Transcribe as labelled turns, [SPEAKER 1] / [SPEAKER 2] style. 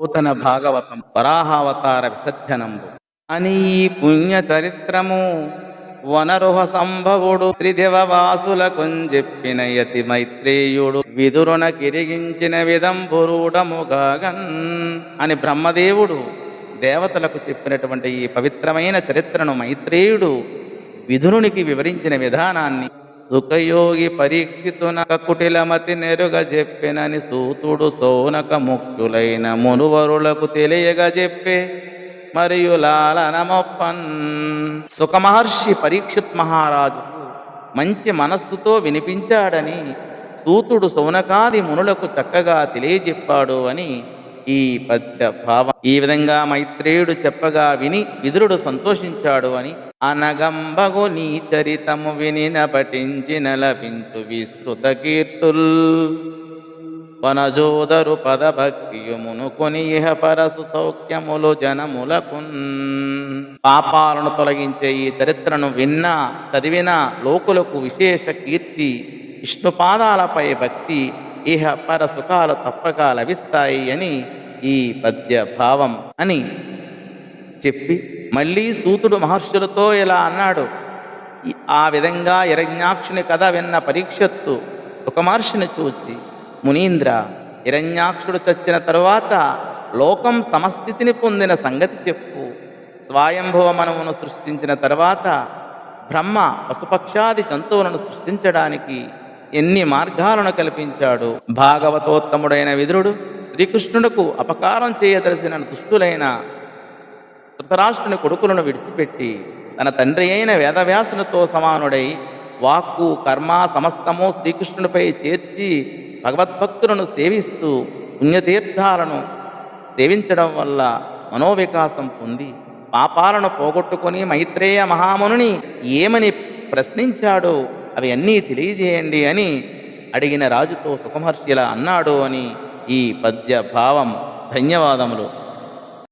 [SPEAKER 1] పూతన భాగవతం వరాహావతార విసర్జనంబు. అని ఈ పుణ్య చరిత్రము వనరుహ సంభవుడు త్రిదివ వాసుల యతి మైత్రేయుడు విదురున కిరిగించిన విదంబురుడముగాగన్ అని బ్రహ్మదేవుడు దేవతలకు చెప్పినటువంటి ఈ పవిత్రమైన చరిత్రను మైత్రేయుడు విధునునికి వివరించిన విధానాన్ని సుఖయోగి పరీక్షితునక కుటిలమతి నెరుగ చెప్పినని సూతుడు సోనక ముక్తులైన మునువరులకు తెలియగా చెప్పే మరియు లాలనమొప్పన్. సుఖమహర్షి పరీక్షిత్ మహారాజు మంచి మనస్సుతో వినిపించాడని సూతుడు సౌనకాది మునులకు చక్కగా తెలియజెప్పాడు అని ఈ పద్య భావం ఈ విధంగా మైత్రేయుడు చెప్పగా విని విదురుడు సంతోషించాడు అని అనగంబగు నీ చరితము వినిన పఠించిన లభించు విస్తృత కీర్తుల్. వనజోదరు పదభక్తియు కొని ఇహ పరసు సౌఖ్యములు జనములకున్. పాపాలను తొలగించే ఈ చరిత్రను విన్నా చదివినా లోకులకు విశేష కీర్తి విష్ణుపాదాలపై భక్తి ఇహ పర సుఖాలు తప్పక లభిస్తాయి అని ఈ పద్య భావం అని చెప్పి మళ్ళీ సూతుడు మహర్షులతో ఇలా అన్నాడు. ఆ విధంగా హిరణ్యాక్షుని కథ విన్న పరీక్షత్తు సుఖమహర్షిని చూసి మునీంద్ర హిరణ్యాక్షుడు చచ్చిన తరువాత లోకం సమస్థితిని పొందిన సంగతి చెప్పు. స్వయంభవ మనమును సృష్టించిన తర్వాత బ్రహ్మ పశుపక్షాది జంతువులను సృష్టించడానికి ఎన్ని మార్గాలను కల్పించాడు? భాగవతోత్తముడైన విదురుడు శ్రీకృష్ణుడకు అపకారం చేయదలసిన దుష్టులైన ధృతరాష్ట్రుని కొడుకులను విడిచిపెట్టి తన తండ్రి అయిన వేదవ్యాసునితో సమానుడై వాక్కు కర్మ సమస్తము శ్రీకృష్ణుడిపై చేర్చి భగవద్భక్తులను సేవిస్తూ పుణ్యతీర్థాలను సేవించడం వల్ల మనోవికాసం పొంది పాపాలను పోగొట్టుకొని మైత్రేయ మహామునుని ఏమని ప్రశ్నించాడో అవి అన్నీ తెలియజేయండి అని అడిగిన రాజుతో సుఖమహర్షి ఇలా అన్నాడు అని ఈ పద్య భావం ధన్యవాదములు.